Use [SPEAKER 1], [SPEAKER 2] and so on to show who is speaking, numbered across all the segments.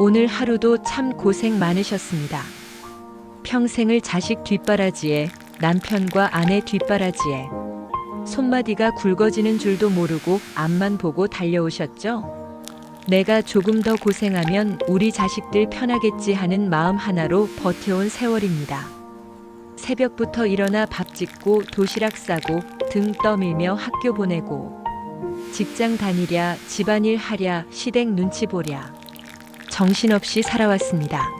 [SPEAKER 1] 오늘 하루도 참 고생 많으셨습니다. 평생을 자식 뒷바라지에 남편과 아내 뒷바라지에 손마디가 굵어지는 줄도 모르고 앞만 보고 달려오셨죠? 내가 조금 더 고생하면 우리 자식들 편하겠지 하는 마음 하나로 버텨온 세월입니다. 새벽부터 일어나 밥 짓고 도시락 싸고 등 떠밀며 학교 보내고 직장 다니랴 집안일 하랴 시댁 눈치 보랴 정신없이 살아왔습니다.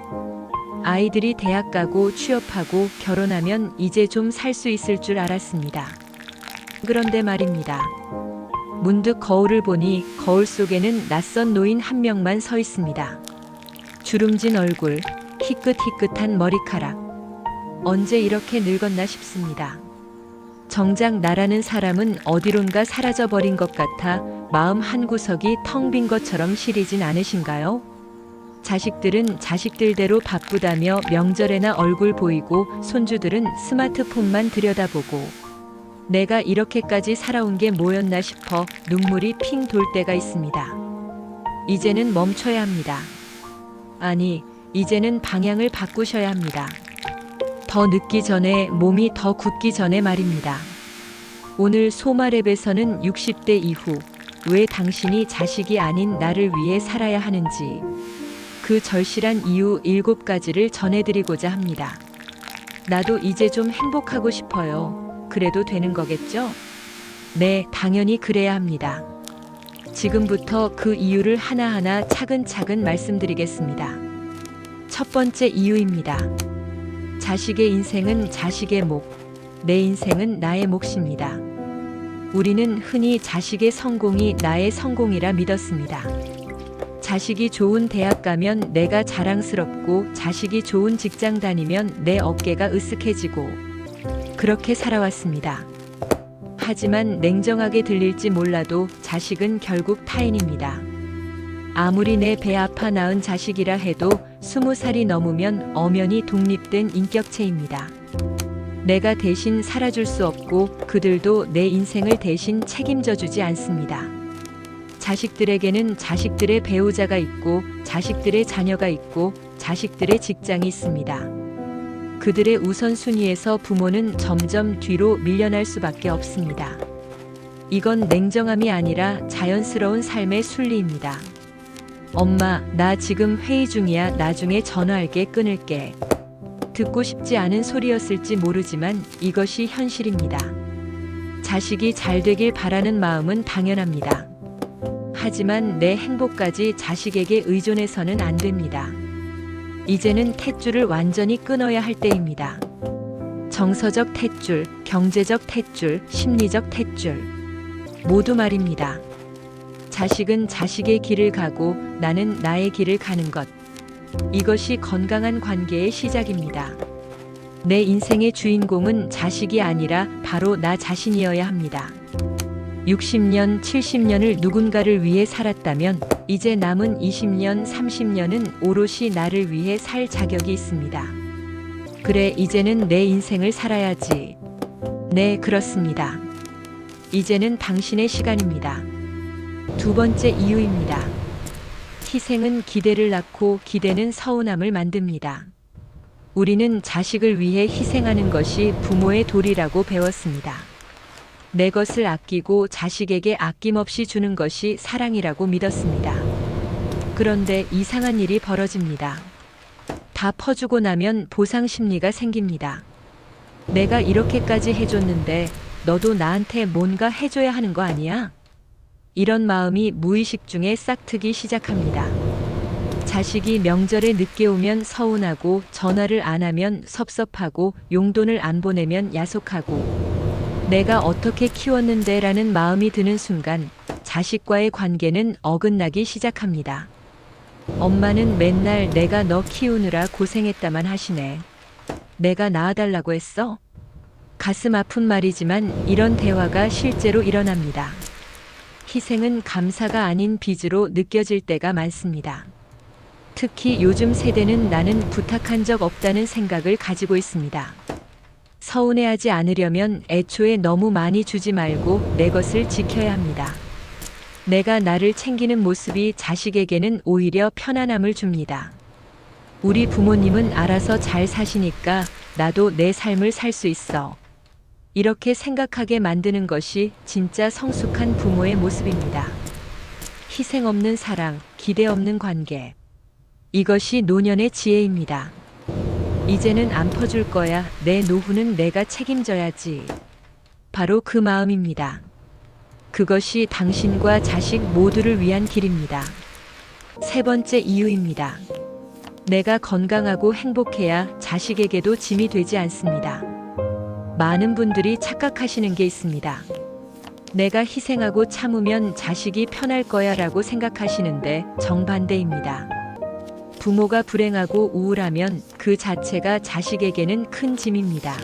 [SPEAKER 1] 아이들이 대학 가고 취업하고 결혼하면 이제 좀 살 수 있을 줄 알았습니다. 그런데 말입니다. 문득 거울을 보니 거울 속에는 낯선 노인 한 명만 서 있습니다. 주름진 얼굴, 희끗희끗한 머리카락. 언제 이렇게 늙었나 싶습니다. 정작 나라는 사람은 어디론가 사라져버린 것 같아 마음 한구석이 텅 빈 것처럼 시리진 않으신가요? 자식들은 자식들대로 바쁘다며 명절에나 얼굴 보이고 손주들은 스마트폰만 들여다보고 내가 이렇게까지 살아온 게 뭐였나 싶어 눈물이 핑 돌 때가 있습니다. 이제는 멈춰야 합니다. 아니, 이제는 방향을 바꾸셔야 합니다. 더 늦기 전에 몸이 더 굳기 전에 말입니다. 오늘 소마랩에서는 60대 이후 왜 당신이 자식이 아닌 나를 위해 살아야 하는지 그 절실한 이유 일곱 가지를 전해드리고자 합니다. 나도 이제 좀 행복하고 싶어요. 그래도 되는 거겠죠? 네, 당연히 그래야 합니다. 지금부터 그 이유를 하나하나 차근차근 말씀드리겠습니다. 첫 번째 이유입니다. 자식의 인생은 자식의 목, 내 인생은 나의 몫입니다. 우리는 흔히 자식의 성공이 나의 성공이라 믿었습니다. 자식이 좋은 대학 가면 내가 자랑스럽고 자식이 좋은 직장 다니면 내 어깨가 으쓱해지고 그렇게 살아왔습니다. 하지만 냉정하게 들릴지 몰라도 자식은 결국 타인입니다. 아무리 내 배 아파 낳은 자식이라 해도 스무 살이 넘으면 엄연히 독립된 인격체입니다. 내가 대신 살아줄 수 없고 그들도 내 인생을 대신 책임져 주지 않습니다. 자식들에게는 자식들의 배우자가 있고 자식들의 자녀가 있고 자식들의 직장이 있습니다. 그들의 우선순위에서 부모는 점점 뒤로 밀려날 수밖에 없습니다. 이건 냉정함이 아니라 자연스러운 삶의 순리입니다. 엄마, 나 지금 회의 중이야. 나중에 전화할게. 끊을게. 듣고 싶지 않은 소리였을지 모르지만 이것이 현실입니다. 자식이 잘 되길 바라는 마음은 당연합니다. 하지만 내 행복까지 자식에게 의존해서는 안 됩니다. 이제는 탯줄을 완전히 끊어야 할 때입니다. 정서적 탯줄, 경제적 탯줄, 심리적 탯줄. 모두 말입니다. 자식은 자식의 길을 가고 나는 나의 길을 가는 것. 이것이 건강한 관계의 시작입니다. 내 인생의 주인공은 자식이 아니라 바로 나 자신이어야 합니다. 60년, 70년을 누군가를 위해 살았다면 이제 남은 20년, 30년은 오롯이 나를 위해 살 자격이 있습니다. 그래, 이제는 내 인생을 살아야지. 네, 그렇습니다. 이제는 당신의 시간입니다. 두 번째 이유입니다. 희생은 기대를 낳고 기대는 서운함을 만듭니다. 우리는 자식을 위해 희생하는 것이 부모의 도리라고 배웠습니다. 내 것을 아끼고 자식에게 아낌없이 주는 것이 사랑이라고 믿었습니다. 그런데 이상한 일이 벌어집니다. 다 퍼주고 나면 보상 심리가 생깁니다. 내가 이렇게까지 해줬는데 너도 나한테 뭔가 해줘야 하는 거 아니야? 이런 마음이 무의식 중에 싹트기 시작합니다. 자식이 명절에 늦게 오면 서운하고 전화를 안 하면 섭섭하고 용돈을 안 보내면 야속하고 내가 어떻게 키웠는데 라는 마음이 드는 순간 자식과의 관계는 어긋나기 시작합니다. 엄마는 맨날 내가 너 키우느라 고생했다만 하시네. 내가 낳아달라고 했어? 가슴 아픈 말이지만 이런 대화가 실제로 일어납니다. 희생은 감사가 아닌 빚으로 느껴질 때가 많습니다. 특히 요즘 세대는 나는 부탁한 적 없다는 생각을 가지고 있습니다. 서운해하지 않으려면 애초에 너무 많이 주지 말고 내 것을 지켜야 합니다. 내가 나를 챙기는 모습이 자식에게는 오히려 편안함을 줍니다. 우리 부모님은 알아서 잘 사시니까 나도 내 삶을 살 수 있어. 이렇게 생각하게 만드는 것이 진짜 성숙한 부모의 모습입니다. 희생 없는 사랑, 기대 없는 관계. 이것이 노년의 지혜입니다. 이제는 안 퍼줄 거야. 내 노후는 내가 책임져야지. 바로 그 마음입니다. 그것이 당신과 자식 모두를 위한 길입니다. 세 번째 이유입니다. 내가 건강하고 행복해야 자식에게도 짐이 되지 않습니다. 많은 분들이 착각하시는 게 있습니다. 내가 희생하고 참으면 자식이 편할 거야 라고 생각하시는데 정반대입니다. 부모가 불행하고 우울하면 그 자체가 자식에게는 큰 짐입니다.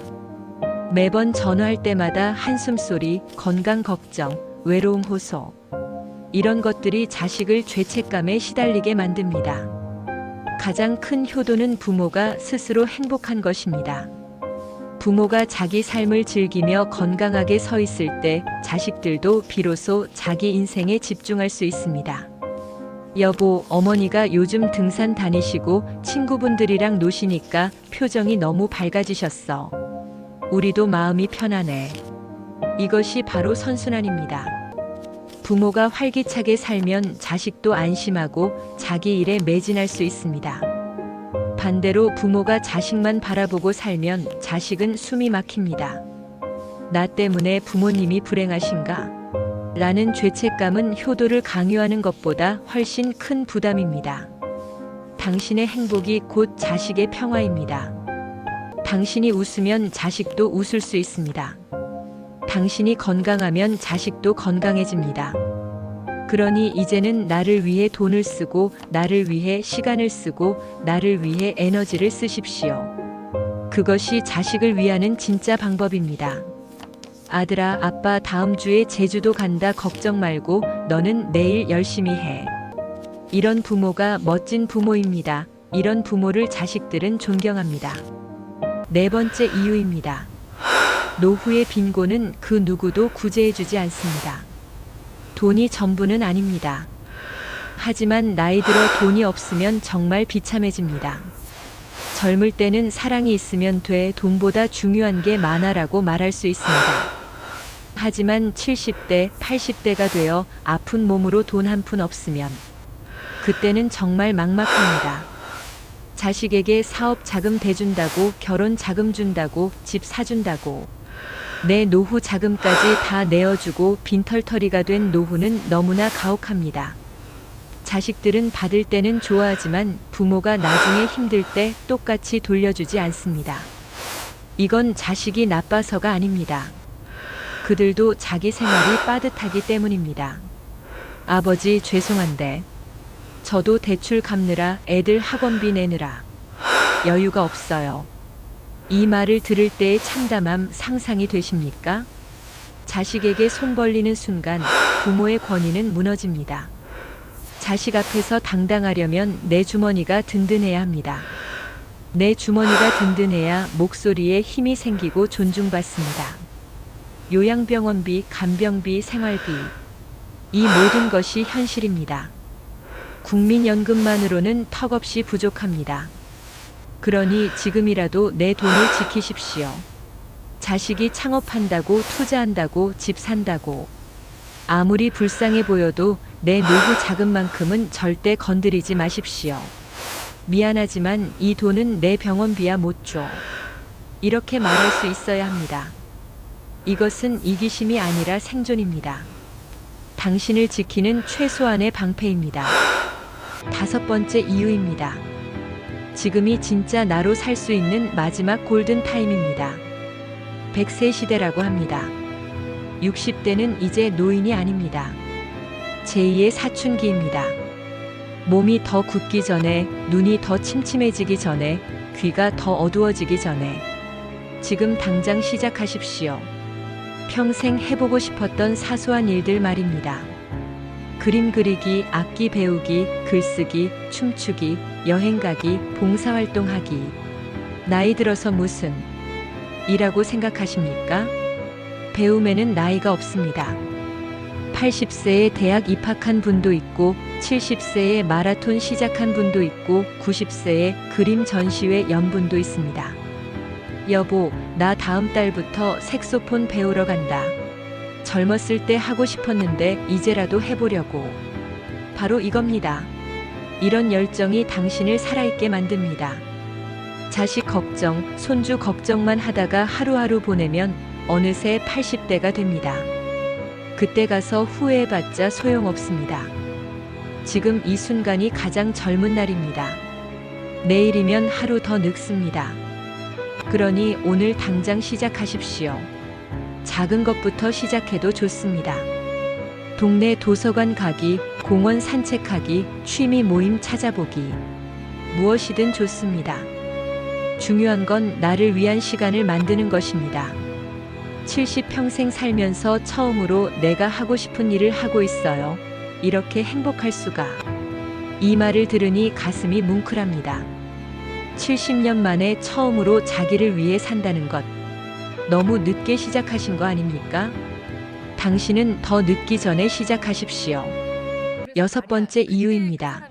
[SPEAKER 1] 매번 전화할 때마다 한숨소리, 건강 걱정, 외로움 호소. 이런 것들이 자식을 죄책감에 시달리게 만듭니다. 가장 큰 효도는 부모가 스스로 행복한 것입니다. 부모가 자기 삶을 즐기며 건강하게 서 있을 때 자식들도 비로소 자기 인생에 집중할 수 있습니다. 여보, 어머니가 요즘 등산 다니시고 친구분들이랑 노시니까 표정이 너무 밝아지셨어. 우리도 마음이 편하네. 이것이 바로 선순환입니다. 부모가 활기차게 살면 자식도 안심하고 자기 일에 매진할 수 있습니다. 반대로 부모가 자식만 바라보고 살면 자식은 숨이 막힙니다. 나 때문에 부모님이 불행하신가? 라는 죄책감은 효도를 강요하는 것보다 훨씬 큰 부담입니다. 당신의 행복이 곧 자식의 평화입니다. 당신이 웃으면 자식도 웃을 수 있습니다. 당신이 건강하면 자식도 건강해집니다. 그러니 이제는 나를 위해 돈을 쓰고, 나를 위해 시간을 쓰고, 나를 위해 에너지를 쓰십시오. 그것이 자식을 위하는 진짜 방법입니다. 아들아, 아빠 다음 주에 제주도 간다 걱정 말고 너는 내일 열심히 해. 이런 부모가 멋진 부모입니다. 이런 부모를 자식들은 존경합니다. 네 번째 이유입니다. 노후의 빈곤은 그 누구도 구제해주지 않습니다. 돈이 전부는 아닙니다. 하지만 나이 들어 돈이 없으면 정말 비참해집니다. 젊을 때는 사랑이 있으면 돼 돈보다 중요한 게 많아라고 말할 수 있습니다. 하지만 70대, 80대가 되어 아픈 몸으로 돈 한 푼 없으면 그때는 정말 막막합니다. 자식에게 사업 자금 대준다고 결혼 자금 준다고 집 사준다고 내 노후 자금까지 다 내어주고 빈털터리가 된 노후는 너무나 가혹합니다. 자식들은 받을 때는 좋아하지만 부모가 나중에 힘들 때 똑같이 돌려주지 않습니다. 이건 자식이 나빠서가 아닙니다. 그들도 자기 생활이 빠듯하기 때문입니다. 아버지 죄송한데 저도 대출 갚느라 애들 학원비 내느라 여유가 없어요. 이 말을 들을 때의 참담함 상상이 되십니까? 자식에게 손 벌리는 순간 부모의 권위는 무너집니다. 자식 앞에서 당당하려면 내 주머니가 든든해야 합니다. 내 주머니가 든든해야 목소리에 힘이 생기고 존중받습니다. 요양병원비, 간병비, 생활비. 이 모든 것이 현실입니다. 국민연금만으로는 턱없이 부족합니다. 그러니 지금이라도 내 돈을 지키십시오. 자식이 창업한다고 투자한다고 집 산다고 아무리 불쌍해 보여도 내 노후 자금만큼은 절대 건드리지 마십시오. 미안하지만 이 돈은 내 병원비야 못 줘. 이렇게 말할 수 있어야 합니다. 이것은 이기심이 아니라 생존입니다. 당신을 지키는 최소한의 방패입니다. 다섯 번째 이유입니다. 지금이 진짜 나로 살 수 있는 마지막 골든 타임입니다. 100세 시대라고 합니다. 60대는 이제 노인이 아닙니다. 제2의 사춘기입니다. 몸이 더 굳기 전에, 눈이 더 침침해지기 전에, 귀가 더 어두워지기 전에, 지금 당장 시작하십시오. 평생 해보고 싶었던 사소한 일들 말입니다. 그림 그리기, 악기 배우기, 글쓰기, 춤추기, 여행 가기, 봉사활동 하기. 나이 들어서 무슨 이라고 생각하십니까? 배움에는 나이가 없습니다. 80세에 대학 입학한 분도 있고 70세에 마라톤 시작한 분도 있고 90세에 그림 전시회 연 분도 있습니다. 여보, 나 다음 달부터 색소폰 배우러 간다. 젊었을 때 하고 싶었는데 이제라도 해보려고. 바로 이겁니다. 이런 열정이 당신을 살아있게 만듭니다. 자식 걱정, 손주 걱정만 하다가 하루하루 보내면 어느새 80대가 됩니다. 그때 가서 후회해봤자 소용없습니다. 지금 이 순간이 가장 젊은 날입니다. 내일이면 하루 더 늙습니다. 그러니 오늘 당장 시작하십시오. 작은 것부터 시작해도 좋습니다. 동네 도서관 가기, 공원 산책하기, 취미 모임 찾아보기. 무엇이든 좋습니다. 중요한 건 나를 위한 시간을 만드는 것입니다. 70평생 살면서 처음으로 내가 하고 싶은 일을 하고 있어요. 이렇게 행복할 수가. 이 말을 들으니 가슴이 뭉클합니다. 70년 만에 처음으로 자기를 위해 산다는 것. 너무 늦게 시작하신 거 아닙니까? 당신은 더 늦기 전에 시작하십시오. 여섯 번째 이유입니다.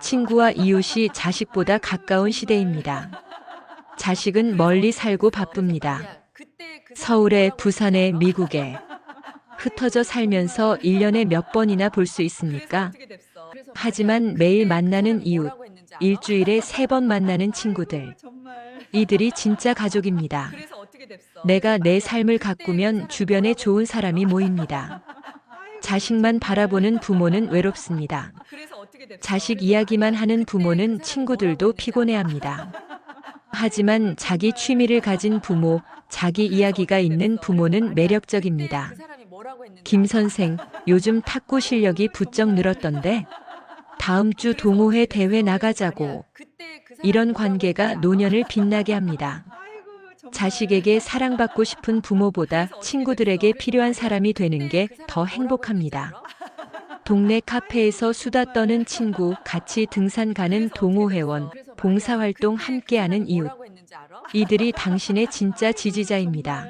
[SPEAKER 1] 친구와 이웃이 자식보다 가까운 시대입니다. 자식은 멀리 살고 바쁩니다. 서울에, 부산에, 미국에. 흩어져 살면서 1년에 몇 번이나 볼 수 있습니까? 하지만 매일 만나는 이웃, 일주일에 세 번 만나는 친구들. 이들이 진짜 가족입니다. 내가 내 삶을 가꾸면 주변에 좋은 사람이 모입니다. 자식만 바라보는 부모는 외롭습니다. 자식 이야기만 하는 부모는 친구들도 피곤해합니다. 하지만 자기 취미를 가진 부모, 자기 이야기가 있는 부모는 매력적입니다. 김 선생, 요즘 탁구 실력이 부쩍 늘었던데 다음 주 동호회 대회 나가자고. 이런 관계가 노년을 빛나게 합니다. 자식에게 사랑받고 싶은 부모보다 친구들에게 필요한 사람이 되는 게 더 행복합니다. 동네 카페에서 수다 떠는 친구, 같이 등산 가는 동호회원, 봉사활동 함께하는 이웃. 이들이 당신의 진짜 지지자입니다.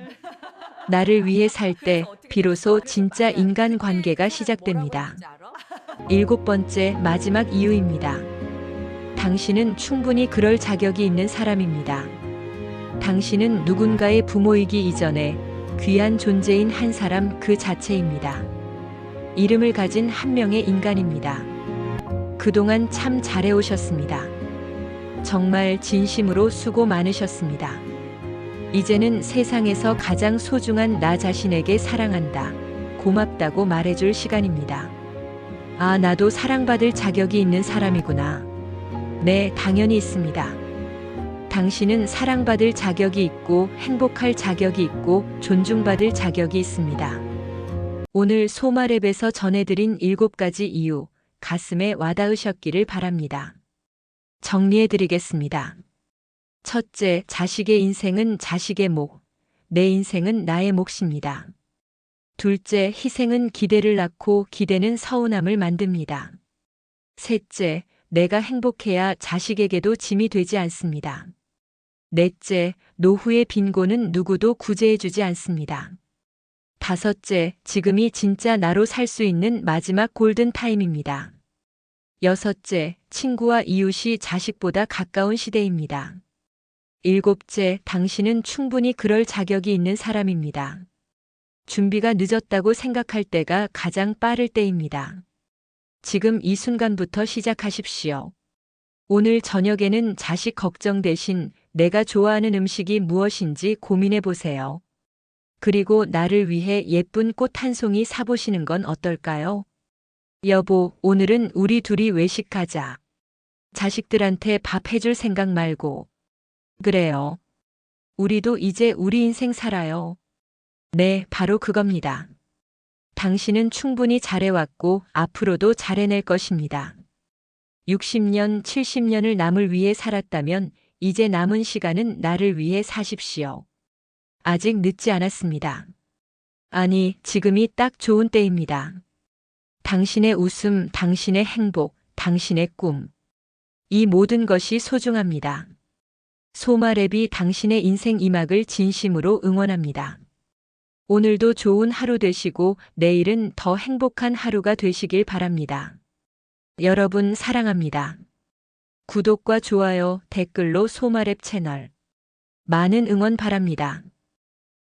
[SPEAKER 1] 나를 위해 살 때 비로소 진짜 인간 관계가 시작됩니다. 일곱 번째 마지막 이유입니다. 당신은 충분히 그럴 자격이 있는 사람입니다. 당신은 누군가의 부모이기 이전에 귀한 존재인 한 사람 그 자체입니다. 이름을 가진 한 명의 인간입니다. 그동안 참 잘해오셨습니다. 정말 진심으로 수고 많으셨습니다. 이제는 세상에서 가장 소중한 나 자신에게 사랑한다. 고맙다고 말해줄 시간입니다. 아, 나도 사랑받을 자격이 있는 사람이구나. 네, 당연히 있습니다. 당신은 사랑받을 자격이 있고 행복할 자격이 있고 존중받을 자격이 있습니다. 오늘 소마랩에서 전해드린 일곱 가지 이유, 가슴에 와닿으셨기를 바랍니다. 정리해드리겠습니다. 첫째, 자식의 인생은 자식의 목, 내 인생은 나의 몫입니다. 둘째, 희생은 기대를 낳고 기대는 서운함을 만듭니다. 셋째, 내가 행복해야 자식에게도 짐이 되지 않습니다. 넷째, 노후의 빈곤은 누구도 구제해주지 않습니다. 다섯째, 지금이 진짜 나로 살 수 있는 마지막 골든 타임입니다. 여섯째, 친구와 이웃이 자식보다 가까운 시대입니다. 일곱째, 당신은 충분히 그럴 자격이 있는 사람입니다. 준비가 늦었다고 생각할 때가 가장 빠를 때입니다. 지금 이 순간부터 시작하십시오. 오늘 저녁에는 자식 걱정 대신 내가 좋아하는 음식이 무엇인지 고민해 보세요. 그리고 나를 위해 예쁜 꽃 한 송이 사보시는 건 어떨까요? 여보, 오늘은 우리 둘이 외식하자. 자식들한테 밥 해줄 생각 말고. 그래요. 우리도 이제 우리 인생 살아요. 네, 바로 그겁니다. 당신은 충분히 잘해왔고 앞으로도 잘해낼 것입니다. 60년, 70년을 남을 위해 살았다면 이제 남은 시간은 나를 위해 사십시오. 아직 늦지 않았습니다. 아니, 지금이 딱 좋은 때입니다. 당신의 웃음, 당신의 행복, 당신의 꿈. 이 모든 것이 소중합니다. 소마랩이 당신의 인생 이막을 진심으로 응원합니다. 오늘도 좋은 하루 되시고 내일은 더 행복한 하루가 되시길 바랍니다. 여러분 사랑합니다. 구독과 좋아요, 댓글로 소마랩 채널 많은 응원 바랍니다.